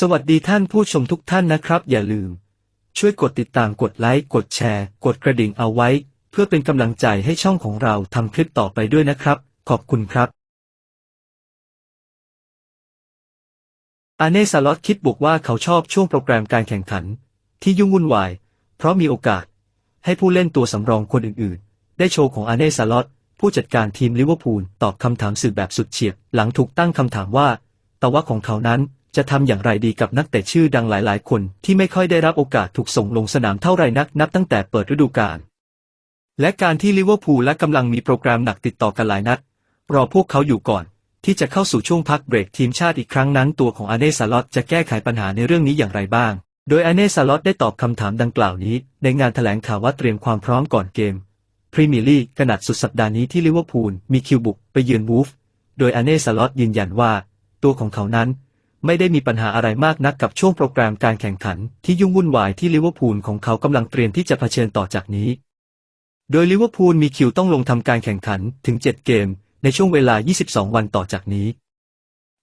สวัสดีท่านผู้ชมทุกท่านนะครับ อย่าลืม ช่วยกดติดตามกดไลค์กดแชร์ กดกระดิ่งเอาไว้ เพื่อเป็นกำลังใจให้ช่องของเราทำคลิปต่อไปด้วยนะครับ ขอบคุณครับ อาเนซาลอตคิดบวกว่าเขาชอบช่วงโปรแกรมการแข่งขัน ที่ยุ่งวุ่นวาย เพราะมีโอกาส ให้ผู้เล่นตัวสำรองคนอื่นๆ ได้โชว์ของอาเนซาลอตผู้จัดการทีมลิเวอร์พูลตอบคำถามสื่อแบบสุดเฉียบหลังถูกตั้งคำถามว่าตะวะของเขานั้น จะทำอย่างไรดีกับนักเตะชื่อดังหลายๆ คนที่ไม่ค่อยได้รับโอกาสถูกส่งลงสนามเท่าไรนักนับตั้งแต่เปิดฤดูกาลและการที่ลิเวอร์พูลและกำลังมีโปรแกรมหนักติดต่อกันหลายนัด รอพวกเขาอยู่ก่อน ที่จะเข้าสู่ช่วงพักเบรกทีมชาติอีกครั้งนั้นตัวของอาเนซาลอตจะแก้ไขปัญหาในเรื่องนี้อย่างไรบ้าง โดยอาเนซาลอตได้ตอบคำถามดังกล่าวนี้ ในงานแถลงข่าวว่าเตรียมความพร้อมก่อนเกมพรีเมียร์ลีกขนาดสุดสัปดาห์นี้ที่ลิเวอร์พูลมีคิวบุกไปเยือนวูฟ โดยอาเนซาลอตยืนยันว่า ตัวของเขานั้น ไม่ได้มีปัญหาอะไรมากนักกับช่วงโปรแกรมการแข่งขันที่ยุ่งวุ่นวายที่ลิเวอร์พูลของเขากำลังเตรียมที่จะเผชิญต่อจากนี้ โดยลิเวอร์พูลมีคิวต้องลงทำการแข่งขันถึง 7 เกม ในช่วงเวลา 22 วันต่อจากนี้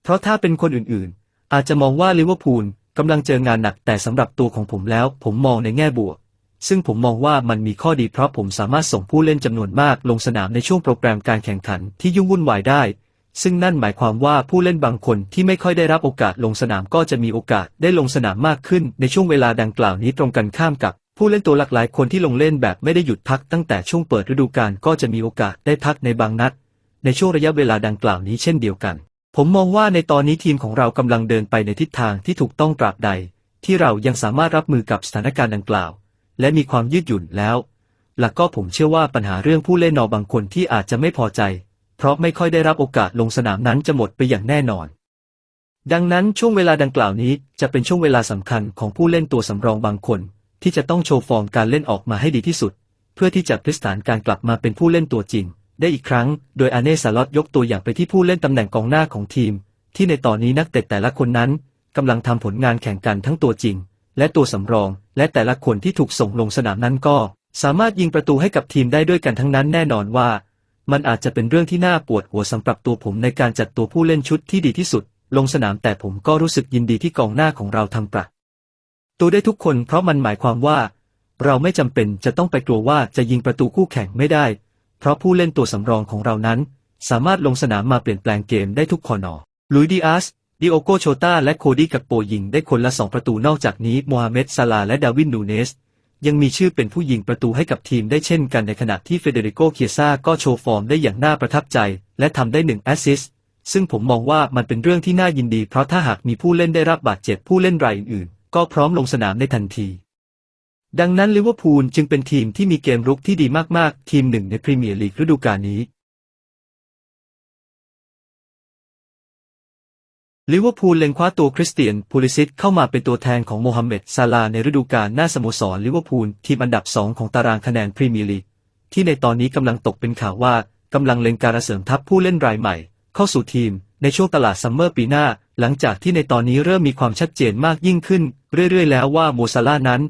เพราะถ้าเป็นคนอื่นๆ อาจจะมองว่าลิเวอร์พูลกำลังเจองานหนักแต่สำหรับตัวของผมแล้ว ผมมองในแง่บวก ซึ่งผมมองว่ามันมีข้อดีเพราะผมสามารถส่งผู้เล่นจำนวนมากลงสนามในช่วงโปรแกรมการแข่งขันที่ยุ่งวุ่นวายได้ ซึ่งนั่นหมายความว่าผู้เล่นบางคนที่ไม่ค่อยได้รับโอกาสลงสนามก็จะมีโอกาสได้ลงสนามมากขึ้นในช่วงเวลาดังกล่าวนี้ตรงกันข้ามกับผู้เล่นตัวหลากหลายคนที่ลงเล่นแบบไม่ได้หยุดพักตั้งแต่ช่วงเปิดฤดูกาลก็จะมีโอกาสได้พักในบางนัด ในช่วงระยะเวลาดังกล่าวนี้เช่นเดียวกัน ผมมองว่าในตอนนี้ทีมของเรากำลังเดินไปในทิศทางที่ถูกต้องตราบใด ที่เรายังสามารถรับมือกับสถานการณ์ดังกล่าว และมีความยืดหยุ่นแล้ว หลักก็ผมเชื่อว่าปัญหาเรื่องผู้เล่นนอบางคนที่อาจจะไม่พอใจ ราะไม่ค่อยได้รับโอกาสลงสนามนั้นจะหมดไปอย่างแน่นอน ดังนั้นช่วงเวลาดังกล่าวนี้จะเป็นช่วงเวลาสำคัญของผู้เล่นตัวสำรองบางคน ที่จะต้องโชว์ฟอร์มการเล่นออกมาให้ดีที่สุด เพื่อที่จะพลิกสถานการกลับมาเป็นผู้เล่นตัวจริง ได้อีกครั้ง โดยอาเน่ซาลอตยกตัวอย่างไปที่ผู้เล่นตำแหน่งกองหน้าของทีม ที่ในตอนนี้นักเตะแต่ละคนนั้นกำลังทำผลงานแข่งกันทั้งตัวจริง และตัวสำรอง และแต่ละคนที่ถูกส่งลงสนามนั้นก็ สามารถยิงประตูให้กับทีมได้ด้วยกันทั้งนั้นแน่นอนว่า มันอาจจะเป็นเรื่องที่น่าปวดหัวสำหรับตัวผมในการจัดตัวผู้เล่นชุดที่ดีที่สุด ลงสนามแต่ผมก็รู้สึกยินดีที่กองหน้าของเราทำประตูได้ทุกคนเพราะมันหมายความว่า เราไม่จำเป็นจะต้องไปกลัวว่าจะยิงประตูคู่แข่งไม่ได้ เพราะผู้เล่นตัวสำรองของเรานั้น สามารถลงสนามมาเปลี่ยนแปลงเกมได้ทุกคอนอลุยดิอาสดิโอโกโชตาและโคดี้กักโปยิงได้คนละสองประตูนอกจากนี้โมฮัมเหม็ดซาลาและดาวินนูเนส ยังมีชื่อเป็นผู้ยิงประตูให้กับทีมได้เช่นกันในขณะที่เฟเดริโกเคียซ่าก็โชว์ฟอร์มได้อย่างน่าประทับใจ และทำได้หนึ่งแอสซิสต์ซึ่งผมมองว่ามันเป็นเรื่องที่น่ายินดี เพราะถ้าหากมีผู้เล่นได้รับบาดเจ็บผู้เล่นรายอื่นๆ ก็พร้อมลงสนามในทันที ดังนั้นลิเวอร์พูลจึงเป็นทีมที่มีเกมรุกที่ดีมากๆ ทีมหนึ่งในพรีเมียร์ลีกฤดูกาลนี้ ลิเวอร์พูลเล็งคว้าตัวคริสเตียนพูลิซิตเข้ามาเป็นตัวแทนของโมฮัมเหม็ดซาลาในฤดูกาลหน้าสโมสรลิเวอร์พูลทีมอันดับสองของตารางคะแนนพรีเมียร์ลีกที่ในตอนนี้กำลังตกเป็นข่าวว่ากำลังเล็งการเสริมทัพผู้เล่นรายใหม่ เข้าสู่ทีมในช่วงตลาดซัมเมอร์ปีหน้า หลังจากที่ในตอนนี้เริ่มมีความชัดเจนมากยิ่งขึ้น เรื่อยๆ แล้วว่าโมซาลานั้น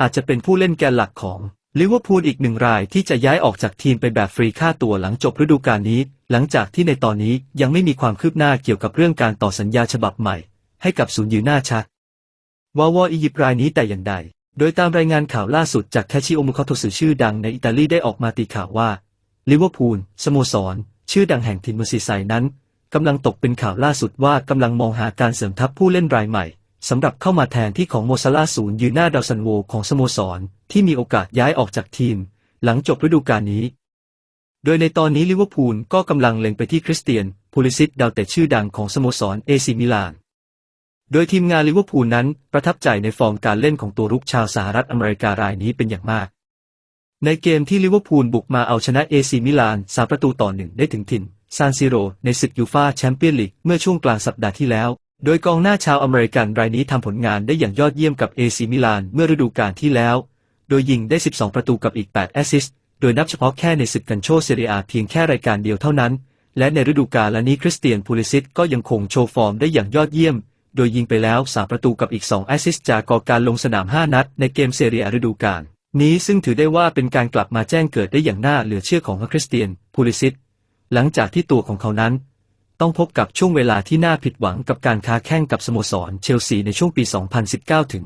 อาจจะเป็นผู้เล่นแกนหลักของ ลิเวอร์พูลอีกหนึ่งรายที่จะย้ายออกจากทีมไปแบบฟรีค่าตัวหลังจบฤดูกาลนี้ หลังจากที่ในตอนนี้ยังไม่มีความคืบหน้าเกี่ยวกับเรื่องการต่อสัญญาฉบับใหม่ ให้กับศูนย์ยืนหน้าชักวาวออียิปต์รายนี้แต่อย่างใด โดยตามรายงานข่าวล่าสุดจากแคชิโอมุคอโตสือชื่อดังในอิตาลีได้ออกมาตีข่าวว่าลิเวอร์พูลสโมสร ชื่อดังแห่งทีมเมอร์ซีไซนั้นกำลังตกเป็นข่าวล่าสุดว่ากำลังมองหาการเสริมทัพผู้เล่นรายใหม่ สำหรับเข้ามาแทนที่ของโมซาลาศูนย์ยืนหน้าดาวซันโวของสโมสร ที่มีโอกาสย้ายออกจากทีม หลังจบฤดูกาลนี้ โดยในตอนนี้ลิเวอร์พูลก็กำลังเล็งไปที่คริสเตียนพูลิซิตดาวเตะชื่อดังของสโมสรเอซิมิลาน โดยทีมงานลิเวอร์พูลนั้นประทับใจในฟอร์มการเล่นของตัวรุกชาวสหรัฐอเมริการายนี้เป็นอย่างมาก ในเกมที่ลิเวอร์พูลบุกมาเอาชนะเอซิมิลานสามประตูต่อหนึ่งได้ถึงถิ่นซานซิโรในศึกยูฟาแชมเปี้ยนลีกเมื่อช่วงกลางสัปดาห์ที่แล้ว โดยกองหน้าชาวอเมริกันรายนี้ทำผลงานได้อย่างยอดเยี่ยมกับเอซิมิลานเมื่อฤดูกาลที่แล้ว โดยยิงได้ 12 ประตูกับอีก 8 แอสซิสต์ โดยนับเฉพาะแค่ในศึกกันโชเซเรียเพียงแค่รายการเดียวเท่านั้น และในฤดูกาลนี้คริสเตียนพูลิซิตก็ยังคงโชว์ฟอร์มได้อย่างยอดเยี่ยม โดยยิงไปแล้ว 3 ประตูกับอีก 2 แอสซิสต์จากการลงสนาม 5 นัด ในเกมเซเรียฤดูกาลนี้ซึ่งถือได้ว่าเป็นการกลับมาแจ้งเกิดได้อย่างน่าเหลือเชื่อของคริสเตียนพูลิซิตหลังจากที่ตัวของเขานั้น ต้องพบกับช่วงเวลาที่น่าผิดหวังกับการค้าแข่งกับสโมสรเชลซีในช่วงปี 2019 ถึง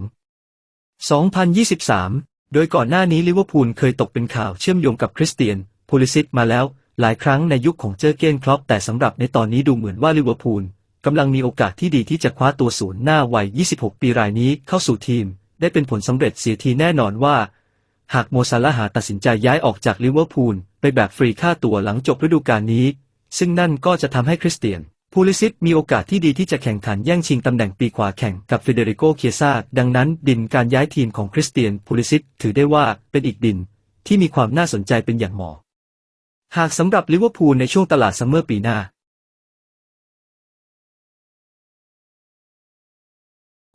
2023 โดยก่อนหน้านี้ลิเวอร์พูลเคยตกเป็นข่าวเชื่อมโยงกับคริสเตียนโพลิซิตมาแล้ว หลายครั้งในยุคของเจอเกนคล็อปแต่สำหรับในตอนนี้ดูเหมือนว่าลิเวอร์พูลกำลังมีโอกาสที่ดีที่จะคว้าตัวศูนย์หน้าวัย 26 ปีรายนี้เข้าสู่ทีม ได้เป็นผลสำเร็จเสียทีแน่นอนว่า หากโมซาลาหาตัดสินใจย้ายออกจากลิเวอร์พูลไปแบบฟรีค่าตัวหลังจบฤดูกาลนี้ ซึ่งนั่นก็จะทำให้คริสเตียนพูลิซิตมีโอกาสที่ดีที่จะแข่งขันแย่งชิงตำแหน่งปีขวาแข่งกับเฟเดริโกเคียซาดังนั้นดินการย้ายทีมของคริสเตียนพูลิซิตถือได้ว่าเป็นอีกดินที่มีความน่าสนใจเป็นอย่างมากหากสำหรับลิเวอร์พูลในช่วงตลาดซัมเมอร์ปีหน้า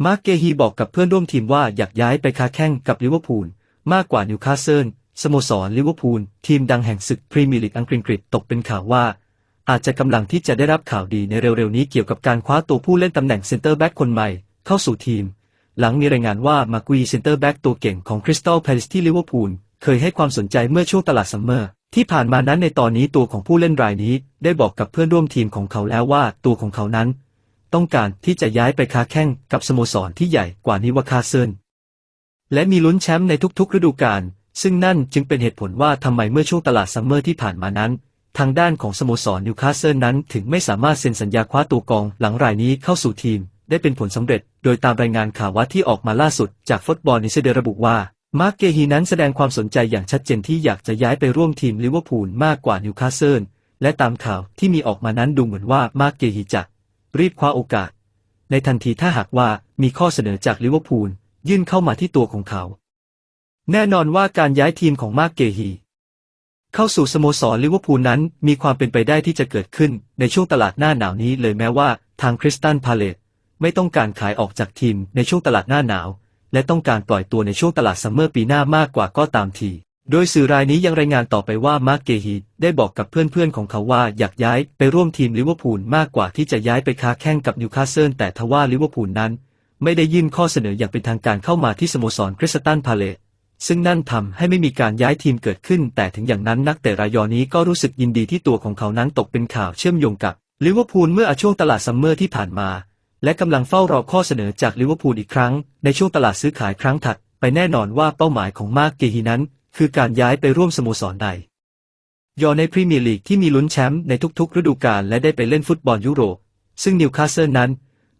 มาร์กเกฮีบอกกับเพื่อนร่วมทีมว่าอยากย้ายไปค้าแข่งกับลิเวอร์พูลมากกว่านิวคาสเซิลสโมสรลิเวอร์พูลทีมดังแห่งศึกพรีเมียร์ลีกอังกฤษตกเป็นข่าวว่า อาจจะกำลังที่จะได้รับข่าวดีในเร็วๆนี้เกี่ยวกับการคว้าตัวผู้เล่นตำแหน่งเซนเตอร์แบ็กคนใหม่เข้าสู่ทีม หลังมีรายงานว่ามากุยเซนเตอร์แบ็กตัวเก่งของคริสตัลพาเลสที่ลิเวอร์พูลเคยให้ความสนใจเมื่อช่วงตลาดซัมเมอร์ที่ผ่านมานั้นในตอนนี้ตัวของผู้เล่นรายนี้ได้บอกกับเพื่อนร่วมทีมของเขาแล้วว่าตัวของเขานั้น ต้องการที่จะย้ายไปค้าแข่งกับสโมสรที่ใหญ่กว่านิวคาสเซิลและมีลุ้นแชมป์ในทุกๆ ฤดูกาลซึ่งนั่นจึงเป็นเหตุผลว่าทำไมเมื่อช่วงตลาดซัมเมอร์ที่ผ่านมานั้น ทางด้านของสโมสรนิวคาสเซิลนั้นถึงไม่สามารถเซ็นสัญญาคว้าตัวกองหลังรายนี้เข้าสู่ทีม ได้เป็นผลสำเร็จ โดยตามรายงานข่าวว่าที่ออกมาล่าสุดจากฟุตบอลนิเซเดระบุว่า มาร์กเกฮีนั้นแสดงความสนใจอย่างชัดเจนที่อยากจะย้ายไปร่วมทีมลิเวอร์พูลมากกว่านิวคาสเซิลและตามข่าวที่มีออกมานั้นดูเหมือนว่ามาร์กเกฮีจะรีบคว้าโอกาส ในทันทีถ้าหากว่ามีข้อเสนอจากลิเวอร์พูลยื่นเข้ามาที่ตัวของเขา แน่นอนว่าการย้ายทีมของมาร์กเกฮี เข้าสู่สโมสรลิเวอร์พูลนั้น มีความเป็นไปได้ที่จะเกิดขึ้นในช่วงตลาดหน้าหนาวนี้เลยแม้ว่าทางคริสตันพาเลตไม่ต้องการขายออกจากทีมในช่วงตลาดหน้าหนาว และต้องการปล่อยตัวในช่วงตลาดซัมเมอร์ปีหน้ามากกว่าก็ตามที โดยสื่อรายนี้ยังรายงานต่อไปว่ามาร์กเกฮีได้บอกกับเพื่อนๆของเขาว่าอยากย้ายไปร่วมทีมลิเวอร์พูลมากกว่าที่จะย้ายไปค้าแข่งกับนิวคาสเซิลแต่ทว่าลิเวอร์พูลนั้น ไม่ได้ยื่นข้อเสนออย่างเป็นทางการเข้ามาที่สโมสรคริสตันพาเลต ซึ่งนั่นทำให้ไม่มีการย้ายทีมเกิดขึ้น แต่ถึงอย่างนั้นนักเตะรายอนี้ก็รู้สึกยินดีที่ตัวของเขานั้นตกเป็นข่าวเชื่อมโยงกับลิเวอร์พูลเมื่อช่วงตลาดซัมเมอร์ที่ผ่านมา และกำลังเฝ้ารอข้อเสนอจากลิเวอร์พูลอีกครั้ง ในช่วงตลาดซื้อขายครั้งถัด ไปแน่นอนว่าเป้าหมายของมาร์กเกฮีนั้น คือการย้ายไปร่วมสโมสรใดยอในพรีเมียร์ลีกที่มีลุ้นแชมป์ในทุกๆ ฤดูกาลและได้ไปเล่นฟุตบอลยุโรป ซึ่งนิวคาสเซิลนั้น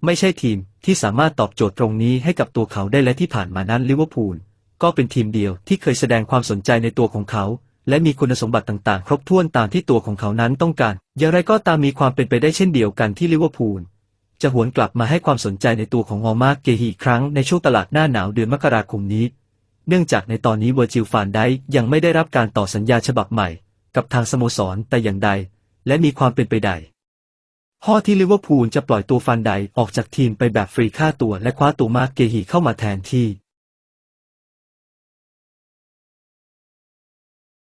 ไม่ใช่ทีมที่สามารถตอบโจทย์ตรงนี้ให้กับตัวเขาได้และที่ผ่านมานั้นลิเวอร์พูล ก็เป็นทีมเดียวที่เคยแสดงความสนใจในตัวของเขา และมีคุณสมบัติต่างๆ ครบถ้วนตามที่ตัวของเขานั้นต้องการ อย่างไรก็ตามมีความเป็นไปได้เช่นเดียวกันที่ลิเวอร์พูลจะหวนกลับมาให้ความสนใจในตัวของออมาร์เกฮีอีกครั้งในช่วงตลาดหน้าหนาวเดือนมกราคมนี้ เนื่องจากในตอนนี้เวอร์จิลฟานไดยังไม่ได้รับการต่อสัญญาฉบับใหม่ กับทางสโมสรแต่อย่างใด และมีความเป็นไปได้ข้อที่ลิเวอร์พูลจะปล่อยตัวฟันไดออกจากทีมไปแบบฟรีค่าตัวและคว้าตัวมาร์เกฮีเข้ามาแทนที่